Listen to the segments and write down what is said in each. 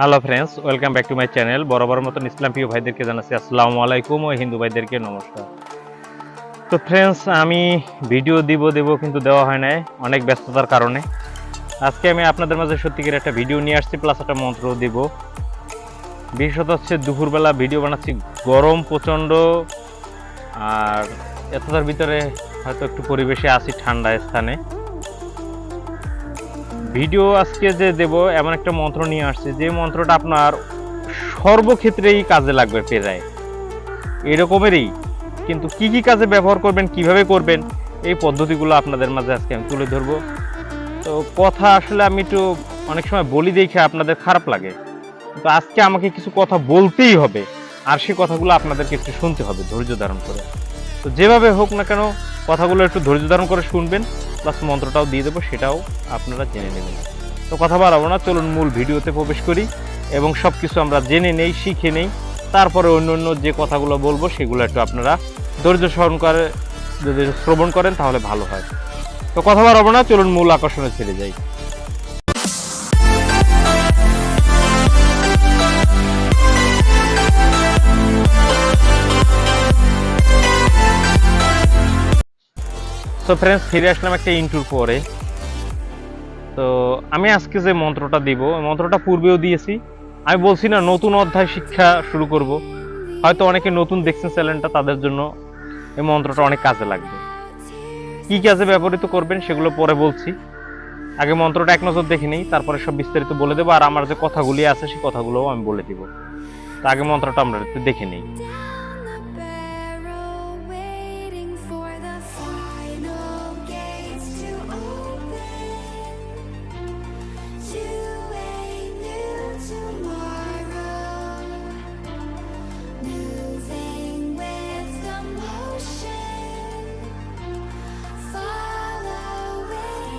Hello friends welcome back to my channel বরাবর মতন ইসলাম প্রিয় ভাইদেরকে জানাচ্ছি আসসালামু আলাইকুম ও হিন্দু ভাইদেরকে নমস্কার। তো ফ্রেন্ডস আমি ভিডিও দিব, দেব কিন্তু দেওয়া হয় নাই, অনেক ব্যস্ততার কারণে। আজকে আমি আপনাদের মাঝে সত্যিকার একটা ভিডিও নিয়ে আসছি প্লাস একটা মন্ত্র দিব। বিশেষত হচ্ছে দুপুরবেলা ভিডিও বানাচ্ছি, গরম প্রচণ্ড, আর এতটার ভিতরে হয়তো একটু পরিবেশে আসি ঠান্ডা স্থানে। ভিডিও আজকে যে দেব, এমন একটা মন্ত্র নিয়ে আসছে, যে মন্ত্রটা আপনার সর্বক্ষেত্রেই কাজে লাগবে প্রায়। এরকমেরই। কিন্তু কি কি কাজে ব্যবহার করবেন, কীভাবে করবেন, এই পদ্ধতিগুলো আপনাদের মাঝে আজকে আমি তুলে ধরবো। তো কথা আসলে আমি একটু অনেক সময় বলি দেখে আপনাদের খারাপ লাগে। তো আজকে আমাকে কিছু কথা বলতেই হবে। আর সে কথাগুলো আপনাদেরকে একটু শুনতে হবে, ধৈর্য ধারণ করে। তো যেভাবে হোক না কেন, কথাগুলো একটু ধৈর্য ধারণ করে শুনবেন প্লাস মন্ত্রটাও দিয়ে দেবো, সেটাও আপনারা জেনে নেবেন। তো কথা বাড়াবো না, চলুন মূল ভিডিওতে প্রবেশ করি এবং সব কিছু আমরা জেনে নেই, শিখে নেই। তারপরে অন্য অন্য যে কথাগুলো বলব, সেগুলো একটু আপনারা ধৈর্য স্মরণ করে যদি শ্রবণ করেন, তাহলে ভালো হয়। তো কথা বাড়াবো না, চলুন মূল আকর্ষণে ছেড়ে যাই। সো ফ্রেন্ডস ফিরে আসলাম একটা ইন্টুর পরে। তো, আমি আজকে যে মন্ত্রটা দিব মন্ত্রটা পূর্বেও দিয়েছি। আমি বলছি না, নতুন অধ্যায় শিক্ষা শুরু করব। হয়তো অনেকে নতুন দেখছেন চ্যানেলটা, তাদের জন্য এই মন্ত্রটা অনেক কাজে লাগবে। কি কাজে ব্যবহৃত করবেন সেগুলো পরে বলছি। আগে মন্ত্রটা এক নজর দেখে নেই, তারপরে সব বিস্তারিত বলে দেবো। আর আমার যে কথাগুলি আছে, সেই কথাগুলোও আমি বলে দিব। তো আগে মন্ত্রটা আমরা দেখে নেই।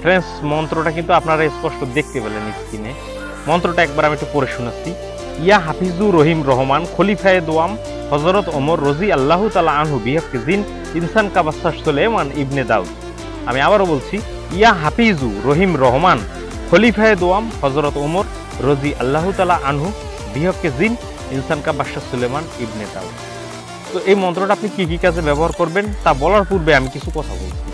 ফ্রেন্ডস মন্ত্রটা কিন্তু আপনারা স্পষ্ট দেখতে পেলেন স্ক্রিনে। মন্ত্রটা একবার আমি একটু পড়ে শোনাচ্ছি ইয়া হাফিজুর রহিম রহমান, খলিফায়ে দোয়াম হজরত ওমর রজি আল্লাহ তালা আনহু বিহক জিন ইনসান কাবাস্তা সুলেমান ইবনে দাউদ। আমি আবারও বলছি, ইয়া হাফিজু রহিম রহমান, খলিফায়ে দোয়াম হজরত ওমর রজি আল্লাহ তালা আনহু বিহকে জিন ইনসান কা বাদশাহ সুলেমান ইবনে দাউদ। তো এই মন্ত্রটা আপনি কি কি কাজে ব্যবহার করবেন তা বলার পূর্বে আমি কিছু কথা বলছি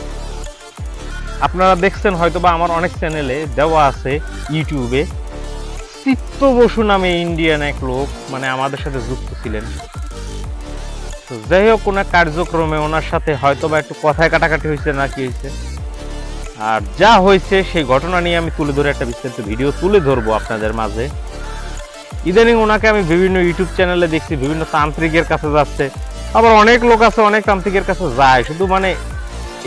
আপনারা দেখছেন হয়তোবা আমার অনেক চ্যানেলে দেওয়া আছে ইউটিউবে। চিত্ত বসু নামে ইন্ডিয়ান এক লোক মানে আমাদের সাথে যুক্ত ছিলেন। তো যাই হোক কোনো কার্যক্রমে ওনার সাথে হয়তোবা একটু কথায় কাটাকাটি হয়েছে না কি হয়েছে। আর যা হয়েছে, সেই ঘটনা নিয়ে আমি তুলে ধরে একটা বিস্তারিত ভিডিও তুলে ধরবো আপনাদের মাঝে। ইদানিং ওনাকে আমি বিভিন্ন ইউটিউব চ্যানেলে দেখছি, বিভিন্ন তান্ত্রিকের কাছে যাচ্ছে। আবার অনেক লোক আছে, অনেক তান্ত্রিকের কাছে যায়। শুধু মানে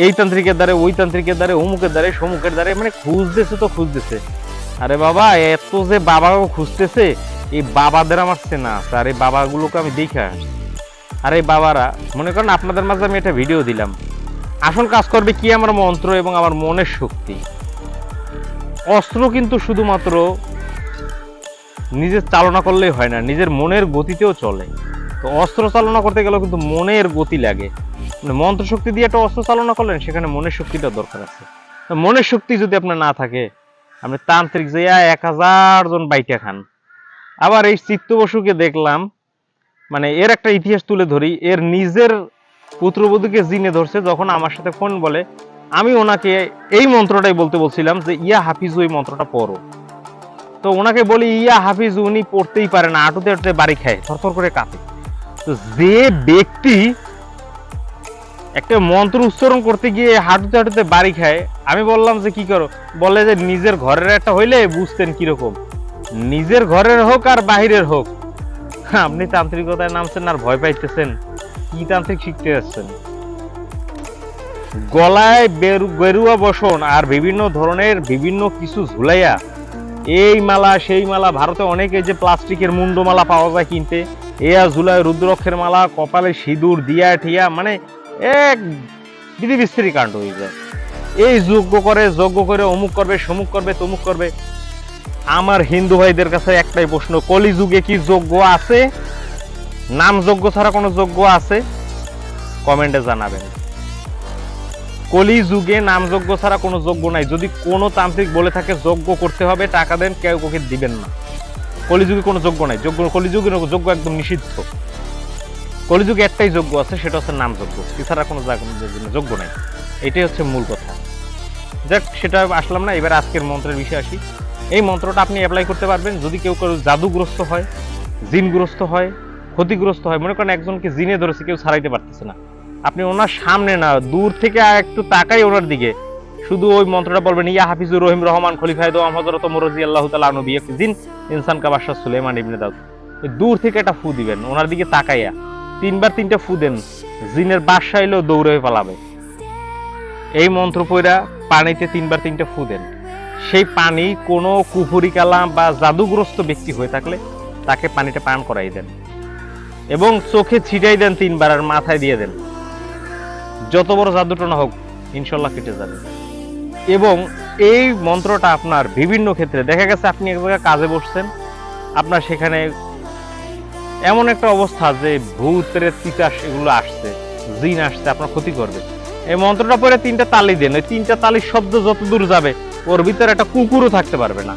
এই তান্ত্রিকের দ্বারে, ওই তান্ত্রিকের দ্বারে, অমুকের দ্বারে, সমুকের দ্বারে মানে খুঁজতেছে তো খুঁজতেছে। আরে বাবা, এত যে বাবাও খুঁজতেছে, এই বাবাদের আমার চেনা আছে। আর এই বাবাগুলোকে আমি দেখে। আর এই বাবারা, মনে করেন আপনাদের মাঝে আমি একটা ভিডিও দিলাম। আসল কাজ করবে কি আমার মন্ত্র এবং আমার মনের শক্তি। অস্ত্র কিন্তু শুধুমাত্র নিজের চালনা করলেই হয় না, নিজের মনের গতিতেও চলে। তো অস্ত্র চালনা করতে গেলেও কিন্তু মনের গতি লাগে। মানে মন্ত্র শক্তি দিয়ে একটা অস্ত্র চালনা করলেন, সেখানে মনের শক্তিটা দরকার আছে। মনের শক্তি যদি আপনার না থাকে, আপনি তান্ত্রিক যে এক হাজার জন বাইটা খান। আবার এই চিত্ত বসুকে দেখলাম মানে এর একটা ইতিহাস তুলে ধরি, এর নিজের পুত্রবধূকে জিনে ধরছে, যখন আমার সাথে ফোন বলে, আমি ওনাকে এই মন্ত্রটাই বলতে বলছিলাম যে, ইয়া হাফিজু, এই মন্ত্রটা পড়ো। তো ওনাকে বলি, ইয়া হাফিজ, উনি পড়তেই পারে না, আটুতে আটুতে বাড়ি খায়, থরথর করে কাঁপে। তো যে ব্যক্তি একটা মন্ত্র উচ্চারণ করতে গিয়ে হাঁটুতে হাঁটুতে বাড়ি খায়। আমি বললাম যে, কি করো? বলে যে, নিজের ঘরের একটা হইলে বুঝতেন কীরকম নিজের ঘরের হোক আর বাহিরের হোক। আপনি তান্ত্রিকতায় নামছেন আর ভয় পাইতেছেন। কি তান্ত্রিক শিখতে যাচ্ছেন? গলায় গেরুয়া বসন আর বিভিন্ন ধরনের বিভিন্ন কিছু ঝুলাইয়া, এই মালা, সেই মালা, ভারতে অনেকে যে প্লাস্টিকের মুন্ডমালা পাওয়া যায় কিনতে, এয়া ঝুলায় রুদ্রক্ষের মালা, কপালে সিঁদুর দিয়া ঠিয়া মানে এক বিধি বিস্ত্রী কাণ্ড হয়ে যায়। এই যজ্ঞ করে যজ্ঞ করে, অমুক করবে, সমুক করবে, তমুক করবে। আমার হিন্দু ভাইদের কাছে একটাই প্রশ্ন, কলিযুগে কি যোগ্য আছে? নাম যোগ্য ছাড়া কোনো যোগ্য আছে? কমেন্টে জানাবেন। কলি যুগে নামযজ্ঞ ছাড়া কোনো যোগ্য নাই। যদি কোনো তান্ত্রিক বলে থাকে, যজ্ঞ করতে হবে, টাকা দেন, কেউ ওকে দিবেন না। কলিযুগে কোনো যোগ্য নাই। যোগ্য কলিযুগের যোগ্য একদম নিষিদ্ধ। কলিযুগে একটাই যোগ্য আছে, সেটা হচ্ছে নাম যোগ্য এছাড়া কোনো জন্য যোগ্য নাই। এটাই হচ্ছে মূল কথা। যাক, সেটা আসলাম না, এবার আজকের মন্ত্রের বিষয়ে আসি। এই মন্ত্রটা আপনি অ্যাপ্লাই করতে পারবেন, যদি কেউ কেউ জাদুগ্রস্ত হয়, জিনগ্রস্ত হয়, ক্ষতিগ্রস্ত হয়, মনে করেন একজনকে জিনে ধরেছে, কেউ ছাড়াইতে পারতেছে না। আপনি ওনার সামনে না, দূর থেকে একটু তাকাই ওনার দিকে। শুধু ওই মন্ত্রটা বলবেন, ইয়া হাফিজুর রহিম রহমান খলিফায় দোয়াম হজরত মরজি আল্লাহ তালা নবী এক জিন ইনসান কা বাদশাহ সুলেমান ইবনে দাউদ। দূর থেকে একটা ফু দিবেন, ওনার দিকে তাকাইয়া। তিনবার তিনটা ফু দেন, জিনের বাদশা এলেও দৌড়ে পালাবে। এই মন্ত্র পইরা পানিতে তিনবার তিনটা ফু দেন। সেই পানি কোনো কুফুরি কালাম বা জাদুগ্রস্ত ব্যক্তি হয়ে থাকলে তাকে পানিটা পান করাই দেন এবং চোখে ছিটাই দেন তিনবার আর মাথায় দিয়ে দেন। যত বড় জাদুটনা হোক, ইনশাল্লাহ কেটে যাবে। এবং এই মন্ত্রটা আপনার বিভিন্ন ক্ষেত্রে, দেখা গেছে আপনি এক জায়গায় কাজে বসছেন, আপনার সেখানে এমন একটা অবস্থা যে ভূতের তিতাস এগুলো আসছে, জিন আসছে, আপনার ক্ষতি করবে। এই মন্ত্রটা পরে তিনটা তালি দেন, ওই তিনটা তালির শব্দ যত দূর যাবে, ওর ভিতরে একটা কুকুরও থাকতে পারবে না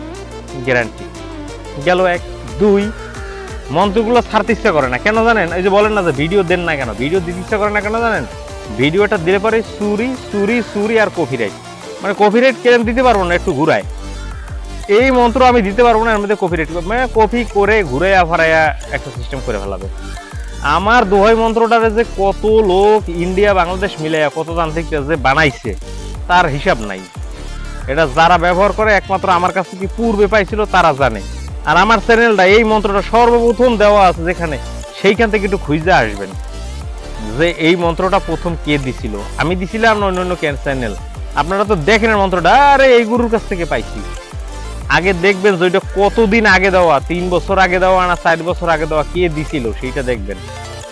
গ্যারান্টি গেল এক, দুই, মন্ত্রগুলো ছাড়তে ইচ্ছা করে না। কেন জানেন? এই যে বলেন না যে ভিডিও দেন না কেন? ভিডিও দিতে ইচ্ছা করে না কেন জানেন? ভিডিওটা দিলে পরে সুরি সুরি সুরি আর কপিরাইট মানে কপিরাইট কেন দিতে পারব না? একটু ঘুরায়। এই মন্ত্র আমি দিতে পারব না, এর মধ্যে কপিরাইট মানে কপি করে ঘুরে ফারাইয়া একটা সিস্টেম করে ফেলাবে। আমার দোহাই মন্ত্রটারে যে কত লোক ইন্ডিয়া, বাংলাদেশ মিলে কত তান্ত্রিক যে বানাইছে, তার হিসাব নাই। এটা যারা ব্যবহার করে, একমাত্র আমার কাছে কি পূর্বে পাইছিল, তারা জানে। আর আমার চ্যানেলটা, এই মন্ত্রটা সর্বপ্রথম দেওয়া আছে যেখানে, সেইখান থেকে একটু খুঁজে আসবেন। যে এই মন্ত্রটা প্রথম কে দিছিল? আমি দিছিলাম অন্য অন্য চ্যানেল। আপনারা তো দেখেন মন্ত্রটা, আরে এই গুরুর কাছ থেকে পাইছি। আগে দেখবেন যে ওইটা কতদিন আগে দেওয়া? তিন বছর আগে দেওয়া না চার বছর আগে দেওয়া? কে দিছিল? সেইটা দেখবেন।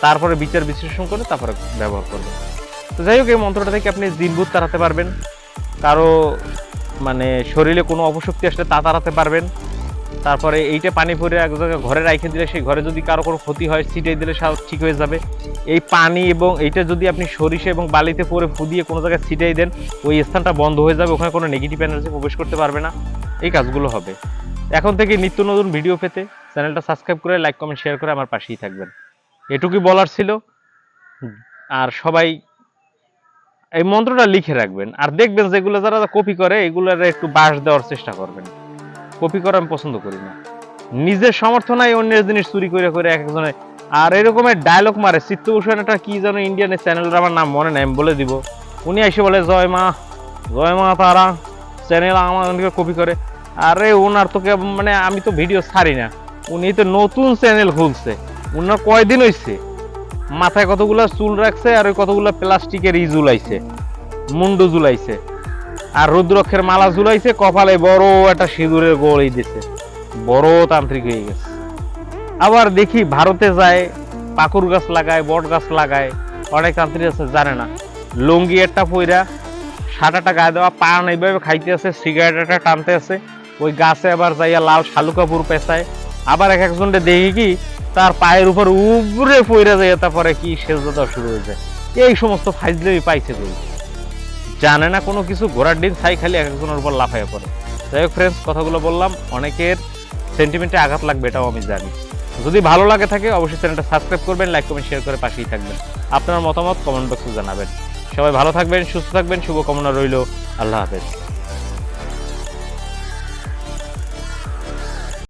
তারপরে বিচার বিশ্লেষণ করে তারপরে ব্যবহার করবেন। তো যাই হোক, এই মন্ত্রটা থেকে আপনি দিনভূত তাড়াতে পারবেন। কারও মানে শরীরে কোনো অপশক্তি আসলে তা তাড়াতে পারবেন। তারপরে এইটা পানি পরে এক জায়গায় ঘরে রাখে দিলে সেই ঘরে যদি কারও কোনো ক্ষতি হয়, ছিটিয়ে দিলে সব ঠিক হয়ে যাবে। এই পানি এবং এইটা যদি আপনি সরিষা এবং বালিতে পরে ফুদিয়ে কোনো জায়গায় ছিটিয়ে দেন, ওই স্থানটা বন্ধ হয়ে যাবে। ওখানে কোনো নেগেটিভ এনার্জি প্রবেশ করতে পারবে না। এই কাজগুলো হবে। এখন থেকে নিত্য নতুন ভিডিও পেতে চ্যানেলটা সাবস্ক্রাইব করে লাইক কমেন্ট শেয়ার করে আমার পাশেই থাকবেন। এটুকুই বলার ছিল। আর সবাই এই মন্ত্রটা লিখে রাখবেন। আর দেখবেন যেগুলো যারা কপি করে এগুলোর একটু বাস দেওয়ার চেষ্টা করবেন। কপি করা আমি পছন্দ করি না। নিজের সমর্থ নাই অন্যের জিনিস চুরি করে করে এক একজনে আর এরকমের ডায়লগ মারে চিত্তভূষণ একটা কি যেন ইন্ডিয়ানের চ্যানেলের আমার নাম মনে নাই আমি বলে দিব। উনি এসে বলে জয় মা জয় মা তারা চ্যানেল আমাদেরকে কপি করে। আরে ওনার তোকে মানে আমি তো ভিডিও ছাড়ি না। উনি তো নতুন চ্যানেল খুলছে। ওনার কয়দিন হইছে? মাথায় কতগুলো চুল রাখছে আর ওই কতগুলো প্লাস্টিকের ই ঝুলাইছে, মুন্ডু ঝুলাইছে। আর রুদ্রক্ষের মালা ঝুলাইছে, কপালে বড় একটা সিঁদুরের গোড়ই দিছে। বড় তান্ত্রিক হয়ে গেছে। আবার দেখি ভারতে যায়, পাকুর গাছ লাগায়, বট গাছ লাগায়। অনেক তান্ত্রিক আছে, জানে না। লুঙ্গি একটা পইরা সাটাটা গায়ে দেওয়া, পান এইভাবে খাইতে আছে সিগারেট একটা টানতে আছে। ওই গাছে আবার যাইয়া লাল শালু কাপড় পেঁচায়। আবার এক একজনটা দেখি কি, তার পায়ের উপর উপরে পইরা যায় তারপরে কি সেজদা শুরু হয়ে যায়। এই সমস্ত ফাইজলেই পাইছে কই জানে না কোনো কিছু, ঘোড়ার ডিম ছাই খালি এক একজনের উপর লাফাইয়া পড়ে। যাই হোক ফ্রেন্ডস কথাগুলো বললাম, অনেকের সেন্টিমেন্টে আঘাত লাগবে, এটাও আমি জানি। যদি ভালো লাগে থাকে, অবশ্যই চ্যানেলটা সাবস্ক্রাইব করবেন লাইক কমেন্ট শেয়ার করে পাশেই থাকবেন। আপনার মতামত কমেন্ট বক্সে জানাবেন। সবাই ভালো থাকবেন, সুস্থ থাকবেন, শুভকামনা রইল। আল্লাহ হাফেজ।